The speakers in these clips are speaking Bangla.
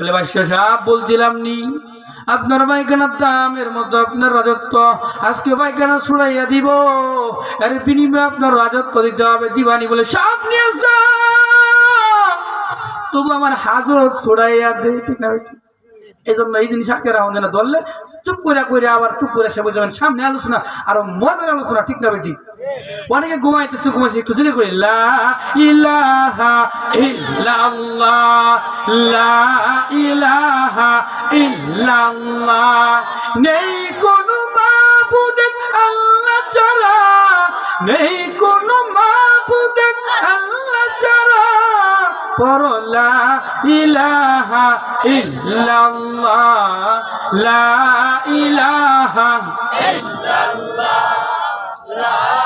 বলে বাদশাহ সাহেব বলছিলাম নি। আপনার পায়খানার দামের মতো আপনার রাজত্ব। আজকে পায়খানা ছুড়াইয়া দিব। এর বিনিময়ে আপনার রাজত্ব দিতে হবে। দিবানি বলে সব নিয়ে তবু আমার হাজত ছুড়াইয়া দে, ঠিক না? এই জন্য এই জিনিস আটকে রাখুন না ধরলে চুপ করে করে আবার চুপ করে সে বুঝবেন সামনে আলোচনা, আরও মজার আলোচনা, ঠিক না ঠিক অনেকে ঘুমাইতেছে, ঘুমাইছে, একটু জেনে করে ইল্লাল্লাহ ইল্লাল্লাহ, নেই কোনো আল্লাহ ছাড়া, নেই কোনো আল্লাহ ছাড়া পরলা ইলাহা ইল্লাল্লাহ, লা ইলাহা লা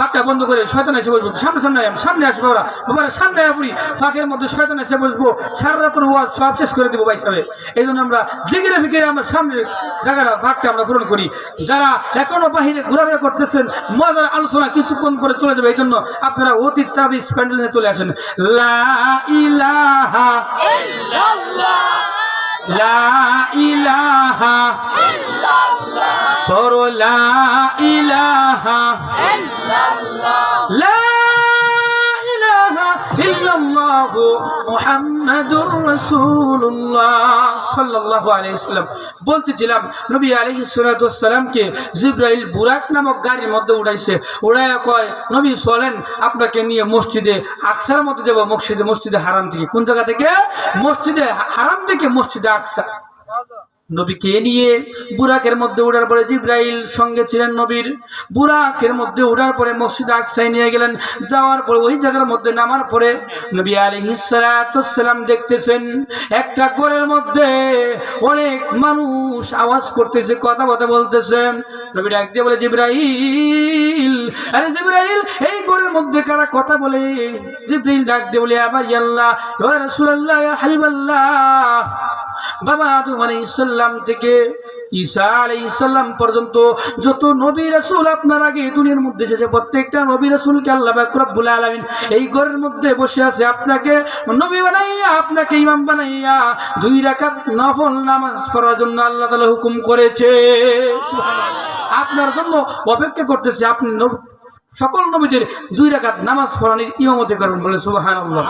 ফাঁকটা বন্ধ করে শয়তান এসে বসবো। সামনে সামনে আয়, সামনে আসব ওরা। বাবারা সামনে আয় পড়ি ফাঁকের মধ্যে শয়তান এসে বসবো। সারা রাতের ওয়াজ সব শেষ করে দেবো ভাই সাহেব এই জন্য আমরা জিগিরে ফিকিরে আমরা সামনে জায়গাটা ফাঁকটা আমরা পূরণ করি। যারা এখনও বাহিরে ঘোরাফেরা করতেছেন মজার আলোচনা কিছুক্ষণ করে চলে যাবে। এই জন্য আপনারা অতি তাড়াতাড়ি প্যান্ডেলে চলে আসেন। লা ইলাহা লা ইলাহা। লা ইলাহা। রাসূলুল্লাহ সাল্লাল্লাহু আলাইহি সাল্লাম। বলতেছিলাম, নবী আলাইহিস সালাতু ওয়াসসালামকে জিবরাইল বুরাক নামক গাড়ির মধ্যে উড়াইছে। উড়াইয়া কয়, নবী, চলেন, আপনাকে নিয়ে মসজিদে আকসার মধ্যে যাব, মসজিদে মসজিদে হারাম থেকে। কোন জায়গা থেকে? মসজিদে হারাম থেকে মসজিদে আকসা। নবীকে নিয়ে বুরাকের মধ্যে উড়ার পরে জিব্রাইল সঙ্গে ছিলেন নবীর। বুরাকের মধ্যে উড়ার পরে মসজিদ আকসায় নিয়ে গেলেন। যাওয়ার পরে ওই জায়গার মধ্যে নামার পরে নবী আলহিসালাম দেখতেছেন, একটা ঘরের মধ্যে অনেক মানুষ আওয়াজ করতেছে, কথা কথা বলতেছে নবী ডাক দিয়ে বলে, জিব্রাইল! আরে জিব্রাইল, এই ঘরের মধ্যে কারা কথা বলে? জিব্রাইল ডাক দিয়ে বলে, আবার ইয়াল্লাহ, ইয়া রাসূলুল্লাহ, ইয়া হাবিবাল্লাহ। বাবা আদম আলাইসাল্লাম থেকে ঈসা আলাইসাল্লাম পর্যন্ত যত নবী রাসুল আপনার আগে দুনিয়ার মধ্যে এসেছে, প্রত্যেকটা নবী রসুলকে আল্লাহ বলে আলামিন এই ঘরের মধ্যে বসে আছে। আপনাকে নবী বানাইয়া, আপনাকে ইমাম বানাইয়া দুই রাকাত নফল নামাজ পড়ার জন্য আল্লাহ তালা হুকুম করেছে। আপনার জন্য অপেক্ষা করতেছে। আপনি সকল নবীদের দুই রাকাত নামাজ পড়ানির ইমামতি করবেন বলে সুবহানাল্লাহ।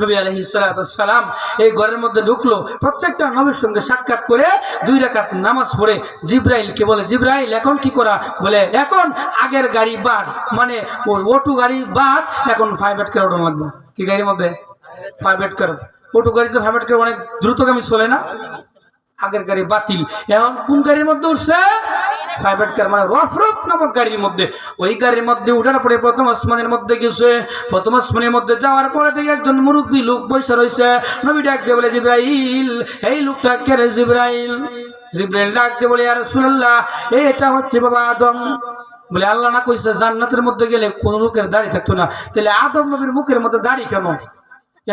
নবী আলহি সালাম এই ঘরের মধ্যে ঢুকলো। প্রত্যেকটা নবীর সঙ্গে সাক্ষাৎ করে দুই রাকাত নামাজ পড়ে জিব্রাইলকে বলে, জিব্রাইল, এখন কি করা? বলে, এখন আগের গাড়ি বাদ। মানে ওই অটো গাড়ি বাদ, এখন ফাইভ এড করে ওঠানো লাগবে। কি গাড়ির মধ্যে? ফাইভ এড করে। অটো ফাইভ এড করে অনেক দ্রুতগামী চলে না? আগের গাড়ি বাতিল। এখন কোন গাড়ির মধ্যে উঠছে? প্রাইভেট কার মানে রফ রফ নামক গাড়ির মধ্যে। ওই গাড়ির মধ্যে উঠার পরে প্রথম আসমানের মধ্যে গেছে। প্রথম আসমানের মধ্যে যাওয়ার পরে থেকে একজন মুরব্বী লোক বসে রয়েছে। নবী ডাক দিয়ে বলে, জিব্রাইল, এই লোকটা কে রে জিব্রাইল? জিব্রাইল ডাক দিয়ে বলে আর সুল্লাহ এটা হচ্ছে বাবা আদম। বলে, আল্লাহ না কইছে জান্নাতের মধ্যে গেলে কোন লোকের দাড়ি থাকতো না। তাহলে আদম নবীর মুখের মধ্যে দাড়ি কেন?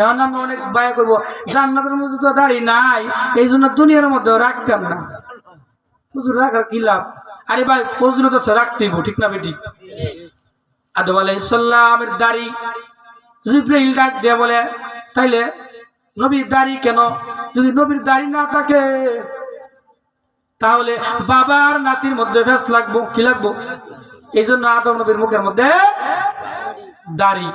এখন আমরা অনেক বায়া করব। জান্নাতের মধ্যে তো দাড়ি নাই, এই জন্য দুনিয়ার মধ্যে রাখতাম না। হুজুর রাখার কি লাভ? আরে ভাই ফজলত আছে রাখতেইব ঠিক না বেটি আদম আলাইসাল্লামের দাড়ি, জিব্রাইল ডাক দিয়ে বলে, তাইলে নবীর দাড়ি কেন? যদি নবীর দাড়ি না থাকে, তাহলে বাবার নাতির মধ্যে ফেস লাগবো, কি লাগবো? এই জন্য আদম নবীর মুখের মধ্যে দাড়ি।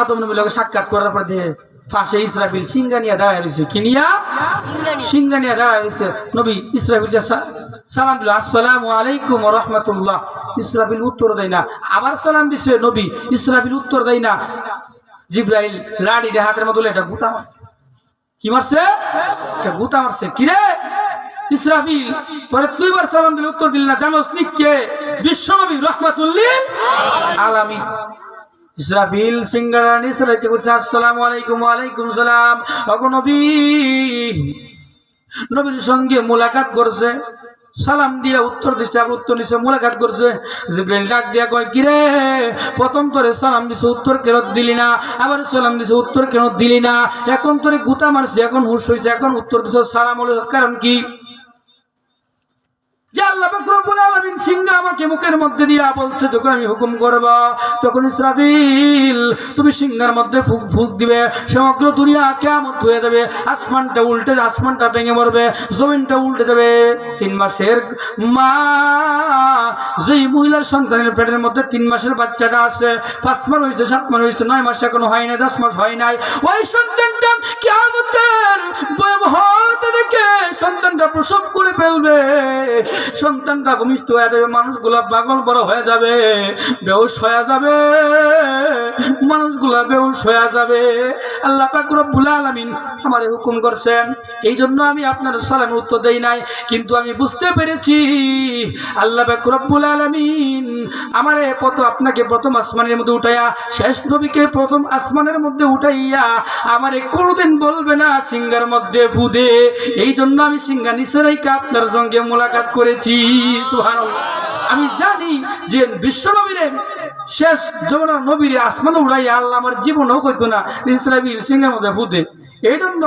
আদম নবীর লোক সাক্ষাৎ করার পর দিয়ে পাশে ইসরাফিল সিঙ্গানিয়া দাঁড়ায় রয়েছে কিনিয়া সিঙ্গানিয়া দাঁড়ায় রয়েছে নবী ইসরাফিল সালাম দিল আসসালামু আলাইকুম রহমতুল্লাহ। ইসরাফিল উত্তর দেয় না। আবার সালাম দিছে নবী ইসরাফিল উত্তর দেয় না। জিব্রাইল লাড়ি হাতের মতো এটা গুতা কি মারছে? এটা গুতা মারছে। কিরে ইসরাফিল তোরে দুইবার সালাম দিলে উত্তর দিল না জানোস নিকে বিশ্বনবী রহমাতুল্লিল আলামিন। ইসরাফিল সিঙ্গারানি সরাইকে বলছে, আসসালামু আলাইকুম, ওয়ালাইকুম সালাম। অগো নবী, নবীর সঙ্গে মোলাকাত করছে, সালাম দিয়ে উত্তর দিছে আর উত্তর দিছে মোলাকাত করছে। জিব্রাইল ডাক দিয়া কয়, কিরে, প্রথম তোরে সালাম দিছে, উত্তর কেন দিলি না, আবার সালাম দিছে, উত্তর কেন দিলি না। এখন তোরে গুতা মারছে, এখন হুশ হয়েছে এখন উত্তর দিছে, সালাম কারণ কি? আমাকে মুখের মধ্যে দিয়া বলছে, যখন আমি হুকুম তুমি মধ্যে ফুক ফুক দিবে। সমগ্র কেমন যাবে। আসমানটা উল্টে, আসমানটা ভেঙে জমিনটা উল্টে যাবে। তিন মাসের মা, যেই মহিলার সন্তানের পেটের মধ্যে তিন মাসের বাচ্চাটা আছে, পাঁচ মাস হয়েছে, সাত মাস হয়েছে, নয় মাস এখনও হয় নাই, দশ মাস হয় নাই। ওই সন্তানটা কেমন সন্তানটা প্রসব করে ফেলবে। সন্তানটা ভূমিষ্ঠ হয়ে যাবে, মানুষগুলা পাগল বড় হয়ে যাবে বেউস হয়ে যাবে, মানুষগুলা বেউস হয়ে যাবে। আল্লাহ পাক রব্বুল আলামিন আমারে হুকুম করছেন এই জন্য আমি আপনার সালামের উত্তর দেই নাই, কিন্তু আমি বুঝতে পেরেছি, আল্লাহ পাক রব্বুল আমার আমারে প্রথম আপনাকে প্রথম আসমানের মধ্যে উঠাইয়া, শেষ নবীকে প্রথম আসমানের মধ্যে উঠাইয়া আমারে কোনোদিন বলবে না সিঙ্গার মধ্যে ফুদে। এই জন্য আমি সিঙ্গা নিসরাইকে আপনার সঙ্গে মোলাকাত করেছি আমি জানি যে বিশ্ব নবীরে শেষ যমুনা নবীরে আসমানে উড়াই আল্লাহ আমার জীবনও করতো না ইসরাবিল সিংহের মধ্যে ফুটে এই জন্য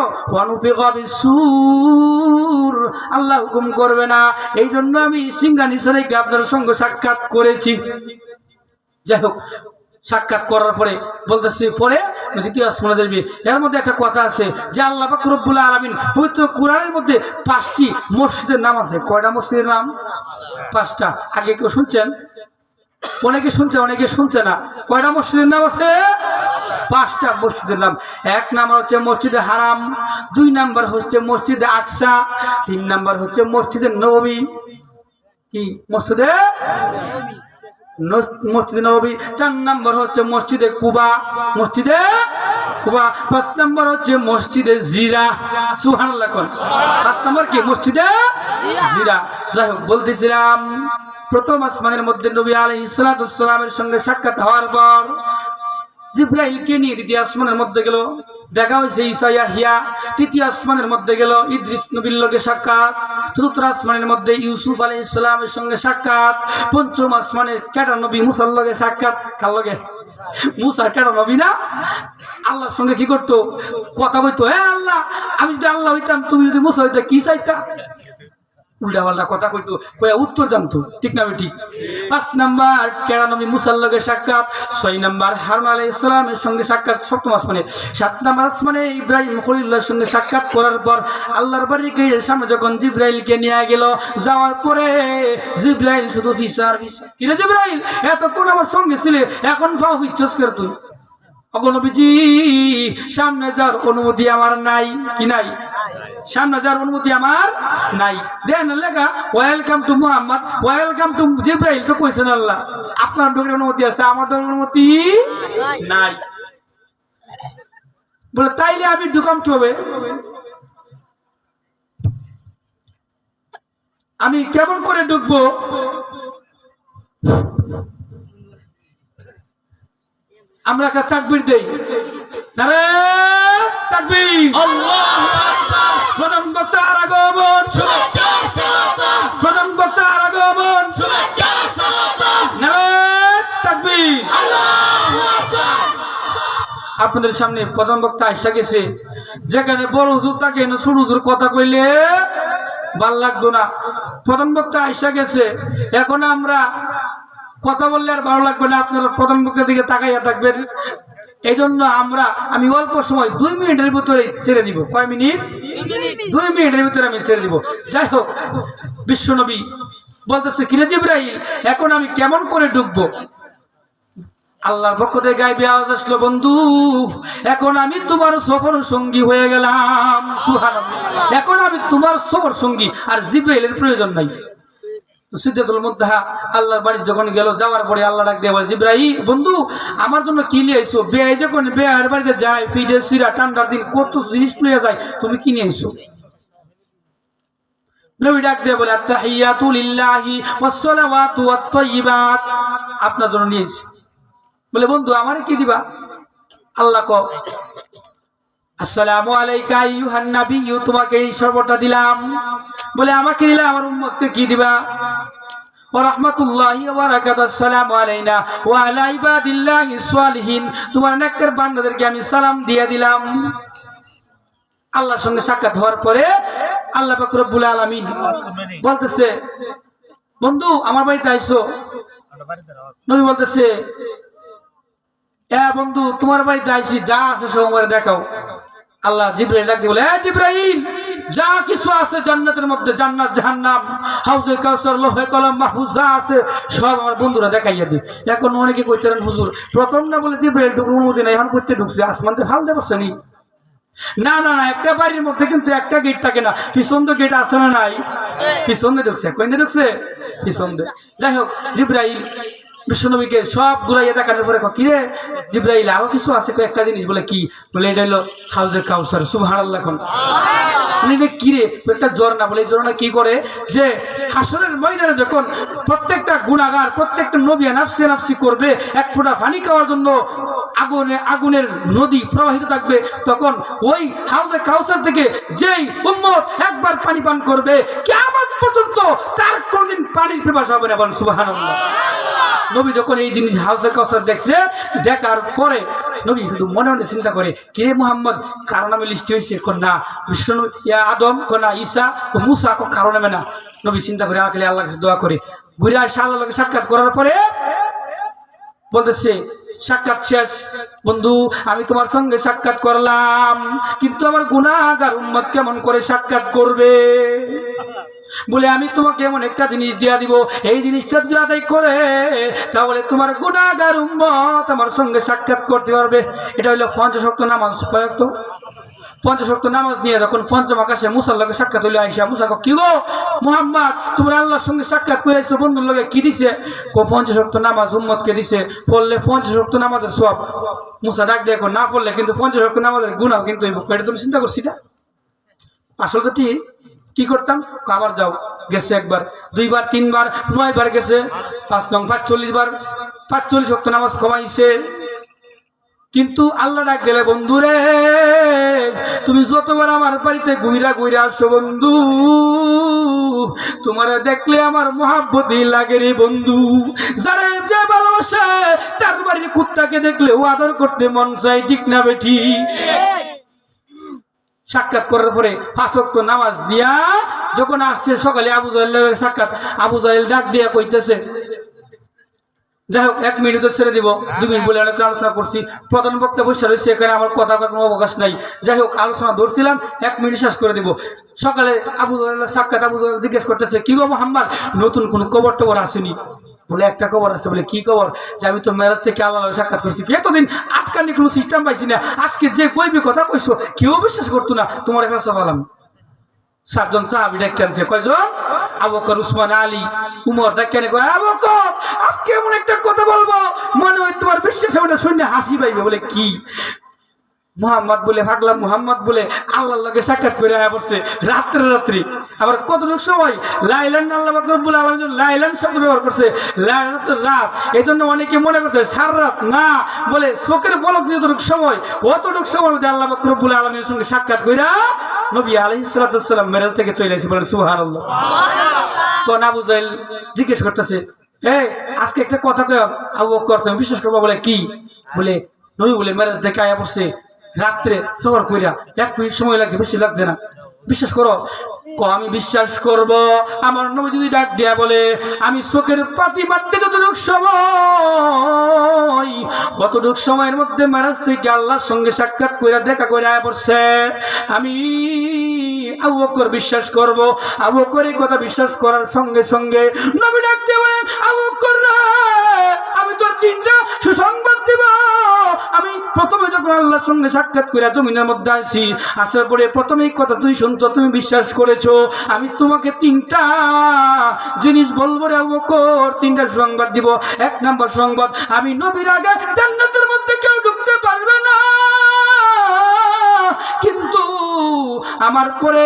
আল্লাহ হুকুম করবে না। এই জন্য আমি নিসরাইকে আপনার সঙ্গে সাক্ষাৎ করেছি। যাই হোক সাক্ষাৎ করার পরে বলতেছি, পরে দ্বিতীয় আসমানে যাবি এর মধ্যে একটা কথা আছে যে আল্লাহ রব্বুল আলামিন পবিত্র কোরআনের মধ্যে পাঁচটি মসজিদের নাম আছে। কয়টা মসজিদের নাম? পাঁচটা। আগে কেউ শুনছেন? অনেকে শুনছে অনেকে শুনছে না। কয়টা মসজিদের নাম আছে? পাঁচটা মসজিদের নাম। এক নাম্বার হচ্ছে মসজিদে হারাম, দুই নাম্বার হচ্ছে মসজিদে আকসা, তিন নাম্বার হচ্ছে মসজিদে নবী। কি? মসজিদে? মসজিদে নবী, চার নম্বর হচ্ছে মসজিদে কুবা মসজিদে কুবা। পাঁচ নম্বর হচ্ছে মসজিদে জিরা সুহান পাঁচ নম্বর কি? মসজিদে জিরা। যাই হোক, বলতেছিলাম, প্রথম আসমানের মধ্যে নবী আলাই ইসলাতামের সঙ্গে সাক্ষাৎ হওয়ার পর জিব্রাইলকে নিয়ে দ্বিতীয় আসমানের মধ্যে গেল। দেখা হয়েছে ইসাইয়া হিয়া তৃতীয় আসমানের মধ্যে গেল, ইদ্রিস নবীর লগে সাক্ষাৎ। চতুর্থ আসমানের মধ্যে ইউসুফ আলী ইসলামের সঙ্গে সাক্ষাৎ। পঞ্চম আসমানের ক্যাটা নবী মুসার লগে সাক্ষাৎ? কার লগে? মুসা ক্যাটা নবী না? আল্লাহর সঙ্গে কি করতো? কথা বলতো হ্যাঁ আল্লাহ, আমি যদি আল্লাহ হইতাম, তুমি যদি মুসা হইতা কি চাইতা? উল্টা পাল্টা কথা কইতো কয়া উত্তর জানতো। ঠিক না ঠিক? পাঁচ নাম্বার কেরানবী মুসাল্লকের সাক্ষাৎ, ছয় নাম্বার হারমা আলাই ইসলামের সঙ্গে সাক্ষাৎ, সপ্তম আসমানে। সাত নাম্বার আসমানে ইব্রাহিম খলিল্লাহর সঙ্গে সাক্ষাৎ করার পর আল্লাহর বাড়ি গিয়ে সামনে যখন জিব্রাইলকে নিয়ে গেল, যাওয়ার পরে জিব্রাইল শুধু ফিসার ফিসার। কিরে জিব্রাইল, এতক্ষণ আমার সঙ্গে ছিলে, এখন ফাও ইচ্ছস করে তুই? অগণবীজি সামনে যাওয়ার অনুমতি আমার নাই, কি নাই? সামনে যাওয়ার অনুমতি আমার নাই। দেন লেখা welcome to Muhammad welcome to Jibrail তো কইছেন আল্লাহ। আপনার ডোকের অনুমতি আছে, আমার ডোকের অনুমতি নাই। বলে, তাইলে আমি ঢুকাম কি হবে আমি কেমন করে ঢুকবো? আমরা একটা তাকবির দেই। নারে? তাকবির। আপনাদের সামনে প্রধান বক্তা এসে গেছে। যেখানে বড় হুজুর না ছোট হুজুর কথা কইলে ভালো লাগতো না। প্রধান বক্তা এসে গেছে। এখন আমরা কথা বললে আর ভালো লাগবে না, আপনারা প্রধান বক্তার দিকে তাকাইয়া থাকবেন। এই জন্য আমরা, আমি অল্প সময়, দুই মিনিটের ভিতরে ছেড়ে দিব। কয় মিনিট? দুই মিনিটের ভিতরে আমি ছেড়ে দিব। যাই হোক বিশ্বনবী বলতেছে, কিরে জিব্রাইল, এখন আমি কেমন করে ডুববো? আল্লাহর পক্ষ থেকে গাইবে আওয়াজ আসলো, বন্ধু, এখন আমি তোমার সফর সঙ্গী হয়ে গেলাম। এখন আমি তোমার সফর সঙ্গী, আর জিব্রাইলের প্রয়োজন নাই। সিদ্ধাতুল মুদ্দাহা আল্লাহর বাড়ি যখন গেল, যাওয়ার পরে আল্লাহ ডাক দিয়ে বলে জিব্রাহি বন্ধু, আমার জন্য কি নিয়ে আইসো বেয়াই যখন বেয়ার বাড়িতে যায় ফিডে সিরা ঠান্ডার দিন কত জিনিস নিয়ে যায়, তুমি কি নিয়ে আইসো ডাক বলে আপনার জন্য নিয়ে এসেছি বলে, বন্ধু, আমারে কি দিবা? আল্লাহ ক আসসালামু আলাইকা আইয়ুহান নাবিয়্যু তোমাকে এই সর্বটা দিলাম। বলে আমাকে দিলা আমার উম্মতকে কি দিবা? ওয়া রাহমাতুল্লাহি ওয়া বারাকাতুহু আসসালামু আলাইনা। ওয়া আলা ইবাদিল্লাহিস সালিহিন তোমার নেককার বান্দাদেরকে আমি সালাম দিয়ে দিলাম। আল্লাহর সঙ্গে সাক্ষাৎ হওয়ার পরে আল্লাহ পাক রব্বুল আলামিন বলতেছে বন্ধু আমার বাড়িতে আইসো। নবী বলতেছে এ বন্ধু তোমার বাড়িতে আইসি যা আছে আমার দেখাও। আল্লাহ জিব্রাইল ডাকতে বলে এ জিব্রাইল যা কিছু আছে জান্নাতের মধ্যে জান্নাত জাহান্নাম হাউজে কাউসার লোহে কলম মাহফুজ যা আছে সব আমার বন্ধুরা দেখাইয়া দি এখন অনেকে কইতেন হুজুর প্রথম না বলে জিব্রাইল ঢুকুর অনুমতি নাই এখন করতে ঢুকছে আসমান দিয়ে ফাল দেবো নি? না না না একটা বাড়ির মধ্যে কিন্তু একটা গেট থাকে না। পিছন তো গেট আছে না নাই? পিছন দিয়ে ঢুকছে। কোন ঢুকছে? পিছন দিয়ে। যাই হোক জিব্রাইল বিশ্বনবীকে সব ঘুরাইয়া দেখানোর পরে কি রে জিব্রাইল, আরও কিছু আছে? একটা জিনিস। বলে, কি? বলে এটা হলো হাউজে কাউসার। সুভার এখন। বলে যে কি রে একটা জ্বর না বলে, এই জ্বর কি করে? যে হাসরের ময়দানে যখন প্রত্যেকটা গুণাগার প্রত্যেকটা নবী নাফসি নাফসি করবে, এক ফোঁটা পানি খাওয়ার জন্য আগুনে, আগুনের নদী প্রবাহিত থাকবে, তখন ওই হাউজে কাউসার থেকে যেই উম্মত একবার পানি পান করবে কেমন পর্যন্ত তার কোনদিন পানির পিপাসা হবে না বলেন সুবহানাল্লাহ। নবী যখন এই জিনিস হাউসে কাউসার দেখছে, দেখার পরে নবী শুধু মনে মনে চিন্তা করে কিরে মোহাম্মদ? কারণ আমি লিস্ট হয়েছে? কোন না বিষ্ণু, ইয়া আদম কোন না ঈসা ও মুসা কারণ নামে না। নবী চিন্তা করে আমাকে আল্লাহর কাছে দোয়া করে। ঘুরে আসে আল্লাহর লগে সাক্ষাৎ করার পরে বলতেছে, সাক্ষাৎ শেষ। বন্ধু, আমি তোমার সঙ্গে সাক্ষাৎ করলাম, কিন্তু আমার গুণাগার উম্মত কেমন করে সাক্ষাৎ করবে? বলে আমি তোমাকে এমন একটা জিনিস দিয়া দিব। এই জিনিসটা যদি আদায় করে তাহলে তোমার গুণাগার উম্মত আমার সঙ্গে সাক্ষাৎ করতে পারবে। এটা হইল পঞ্চশক্ত নামাজ কয়েক পঞ্চশক্ত নামাজ নিয়ে যখন পঞ্চম আকাশে মুসার লগে সাক্ষাৎ হইলে আইসা মুসা কো, গো মোহাম্মদ তোমরা আল্লাহর সঙ্গে সাক্ষাৎ করে আইসো বন্ধুর লগে কি দিছে? কো পঞ্চশক্ত নামাজ উম্মতকে দিছে পড়লে পঞ্চশক্ত নামাজের সব মুসা ডাক দেখো না পড়লে কিন্তু পঞ্চশক্ত নামাজের গুণাও কিন্তু এটা তুমি চিন্তা করছি না। আসলে তো ঠিক। কি করতাম? আবার যাও গেছে একবার। দুইবার, তিনবার, নয়বার গেছে। পাঁচ নং, পাঁচচল্লিশ বার। পাঁচচল্লিশ শক্ত নামাজ কমাইছে। কিন্তু আল্লাহ ডাক দিলে বন্ধু রে তুমি যতবার আমার বাড়িতে গুইরা গুইরা আসো বন্ধু, তোমার দেখলে আমার মহাব্বতই লাগে রে বন্ধু। যারা যে ভালোবাসে, তার বাড়ির কুত্তাকে দেখলে ও আদর করতে মন চাই ঠিক না বেঠি? সাক্ষাৎ করার পরে ফাঁসক্ত নামাজ দিয়া যখন আসছে, সকালে আবু জাহেলের সাক্ষাৎ। আবু জাহেল ডাক দিয়া কইতেছে, যাই হোক, এক মিনিটও ছেড়ে দিব। দুই মিনিট বলে অনেক আলোচনা করছি। প্রধান বক্তা বসে রয়েছে, এখানে আমার কথা কোনো অবকাশ নাই। যাই হোক, আলোচনা ধরছিলাম, এক মিনিট শেষ করে দিব। সকালে আবু সাক্ষাৎ, আবু জিজ্ঞেস করতেছে, কি গো মোহাম্মদ, নতুন কোনো কবর টবর আসেনি? বলে একটা খবর আছে, বলে, কি খবর? যে আমি তো মেরাজ থেকে আল্লাহ সাক্ষাৎ করছি। এতদিন আটকানি কোনো সিস্টেম পাইছি না। আজকে যে কইবি কথা কইছো, কেউ বিশ্বাস করতো না। তোমার কাছে বললাম সাতজন সাহাবি ডেকে আনছে। কয়জন? আবকর উসমান, আলী, উমর ডেকে আনে। আবকর আজকে এমন একটা কথা বলব, মনে হয় তোমার বিশ্বাস হবে না, শুনে হাসি পাইবে। বলে, কি? মুহাম্মদ বলে ভাগলাম, মুহাম্মদ বলে আল্লাহর লগে সাক্ষাৎ করে আয়া পড়ছে রাত্রে রাত্রি। আবার কতটুকু সময়? লাইলান আল্লাহ রব্বুল আলম লাইলান শব্দ ব্যবহার করছে লাইলান তো রাত। এই জন্য অনেকে মনে করতে সারা রাত না বলে চোখের পলক যতটুকু সময়, অতটুকু সময় মধ্যে আল্লাহ রব্বুল আলমের সঙ্গে সাক্ষাৎ কইরা নবী আলহি সালাতাম মেরাজ থেকে চলে আসি বলেন সুহান তো আবু জাহেল জিজ্ঞেস করতেছে এই আজকে একটা কথা কয়, আবু বকর, তুমি বিশ্বাস করব বলে কি? বলে, নবী বলে মেরাজ দেখে আয়া পড়ছে রাত্রে সবার কইরা এক মিনিট সময় লাগছে বেশি লাগছে না। বিশ্বাস করো? আমি বিশ্বাস করব। আমার নবী যদি ডাক দেয়া বলে আমি চোখের পাতি মারতে যতটুক সময় কতটুক সময়ের মধ্যে মারাজ থেকে আল্লাহর সঙ্গে সাক্ষাৎ কইরা দেখা করে আয়া পড়ছে। আমি আবু বকর বিশ্বাস করব। আবু এই কথা বিশ্বাস করার সঙ্গে সঙ্গে নবী ডাক দিয়ে বলেন আবু বকর রে, আমি তোর তিনটা সুসংবাদ দিব। আমি প্রথমে যখন আল্লাহর সঙ্গে সাক্ষাৎ করে জমিনের মধ্যে আসি। আসার পরে প্রথমেই কথা তুই শুনছো, তুমি বিশ্বাস করেছ। আমি তোমাকে তিনটা জিনিস বলব রে বকর। তিনটা সংবাদ দিব। এক নম্বর সংবাদ, আমি নবীর আগে আমার পরে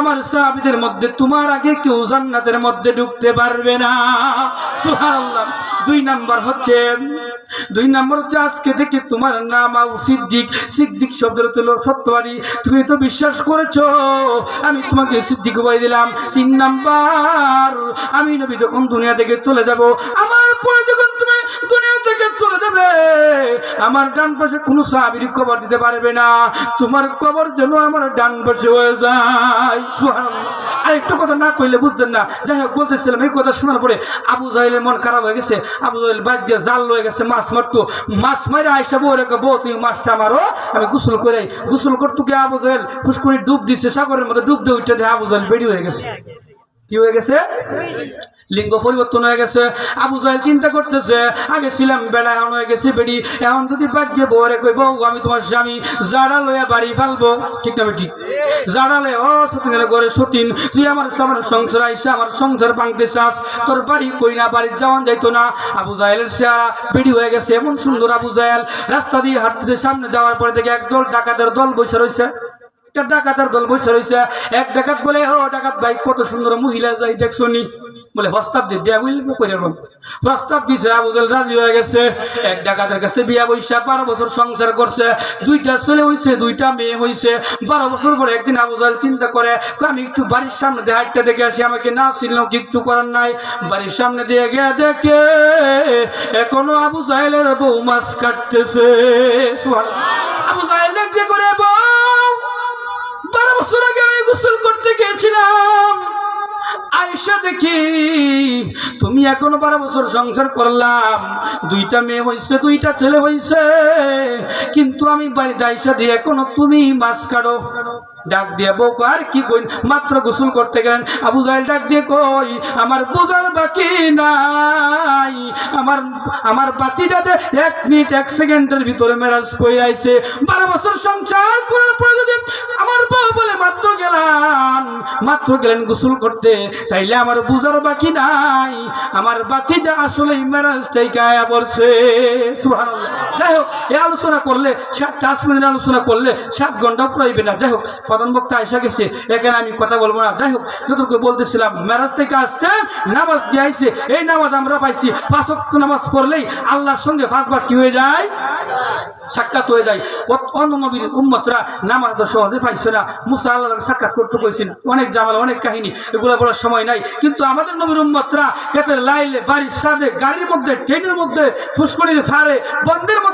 আমার সাহাবিদের মধ্যে, তোমার আগে কেউ জান্নাতের মধ্যে ঢুকতে পারবে না। সুবহানাল্লাহ। দুই নাম্বার হচ্ছে, দুই নাম্বার হচ্ছে আজকে থেকে তোমার নাম আউ সিদ্দিক সিদ্দিক শব্দের তুলো সত্যবাদী। তুমি তো বিশ্বাস করেছ, আমি তোমাকে সিদ্দিক বই দিলাম। তিন নাম্বার, আমি নবী যখন দুনিয়া থেকে চলে যাব, আমার পরে যখন তুমি দুনিয়া থেকে চলে যাবে। আমার ডান পাশে কোনো সাহাবির কবর দিতে পারবে না। তোমার কবর যেন আমার ডান পাশে হয়ে যায়। সুবহানাল্লাহ। আর একটু কথা না কইলে বুঝতেন না। যাই হোক, বলতেছিলাম, এই কথা শোনার পরে আবু জাহেলের মন খারাপ হয়ে গেছে। আবু জাহেল বাদ দিয়ে জাল লয়ে গেছে, মাছ মারতো। মাছ মারে আইসা বউ রেখে, বউ, তুমি মাছটা মারো, আমি গোসল করে গোসল করতো কি আবু জাহেল? ফুসকুনি ডুব দিচ্ছে সাগরের মধ্যে ডুব দিয়ে উঠে দিয়ে আবু জাহেল, বেড়ি হয়ে গেছে। কি হয়ে গেছে? লিঙ্গ পরিবর্তন হয়ে গেছে। আবু জাহেল চিন্তা করতেছে, আগে ছিলাম, বেলা এখন হয়ে গেছে বেড়ি। এখন যদি বাদ দিয়ে বউরে কই, বউ, আমি তোমার স্বামী, যারা লইয়া বাড়ি ফেলব। ঠিক না ঠিক যারা লয়ে ও সতীনের ঘরে সতীন। তুই আমার আমার সংসার আইসা, আমার সংসার ভাঙতে চাস। তোর বাড়ি কই না, বাড়ির যাওয়ান যাইতো না। আবু জাহেলের চেহারা বেড়ি হয়ে গেছে। এমন সুন্দর আবু জাহেল, রাস্তা দিয়ে হাঁটতে সামনে যাওয়ার পরে থেকে একদল ডাকাতের দল বসে রয়েছে একটা ডাকাতের রয়েছে এক ডাকাত বলে, ও ডাকাত ভাই, কত সুন্দর মহিলা যাই দেখছ নি? বলে, প্রস্তাব দিয়ে বিয়া করে প্রস্তাব আবুজেল রাজি হয়ে গেছে। এক ডাকাতের কাছে বিয়া বারো বছর সংসার করছে। দুইটা ছেলে হয়েছে দুইটা মেয়ে হয়েছে বারো বছর পরে একদিন আবুজাল চিন্তা করে আমি একটু বাড়ির সামনে দিয়ে হাঁটতে দেখে আসি, আমাকে না ছিল কিচ্ছু করার নাই? বাড়ির সামনে দিয়ে গিয়ে দেখে, এখনও আবু জাহেলের বউ মাছ কাটতেছে। আবু জাহেল দেখ গোসল করতে গেছিলাম আয়সা দেখি, তুমি এখন বারো বছর সংসার করলাম। দুইটা মেয়ে হয়েছে দুইটা ছেলে হয়েছে কিন্তু আমি বাড়িতে আয়সা দিয়ে এখনও তুমি মাছ কাটো। ডাক দিয়ে বউ কয়, আর কি কই মাত্র গোসল করতে গেলেন। আবু জাহেল ডাক দিয়ে কই আমার বোঝার বাকি নাই। আমার আমার বাতি যাতে এক মিনিট এক সেকেন্ডের ভিতরে মেরাজ কই আইছে। বারো বছর সংসার করার পরে যদি আমার বউ বলে মাত্র গেলাম। মাত্র গেলেন গোসল করতে। তাইলে আমার বুঝার বাকি নাই। আমার বাতি যা আসলে মেরাজ থেকে আয়া পড়ছে যাই হোক এই আলোচনা করলে সাত পাঁচ মিনিট আলোচনা করলে সাত ঘণ্টা পুরাইবে না। যাই হোক প্রধান বক্তা এসে গেছে, এখানে আমি কথা বলব না। যাই হোক, যতটুকু বলতেছিলাম, মেরাজ থেকে আসছে, নামাজ দিয়ে আইছে। এই নামাজ আমরা পাইছি, পাঁচ ওয়াক্ত নামাজ পড়লেই আল্লাহর সঙ্গে পাঁচবার কি হয়ে যায়? সাক্ষাৎ হয়ে যায়। অন্য নবীর উম্মতরা নামাজ তো সহজে পাইছে না। মুসা আল্লাহ সাক্ষাৎ করতে কইছেন, অনেক জামালা, অনেক কাহিনী, এগুলো বলার সময় নাই। কিন্তু আমাদের নবীর উম্মতরা ক্ষেতের লাইলে, বাড়ির সাদে গাড়ির মধ্যে, ট্রেনের মধ্যে ফুসকুনির ফাড়ে বন্ধের মধ্যে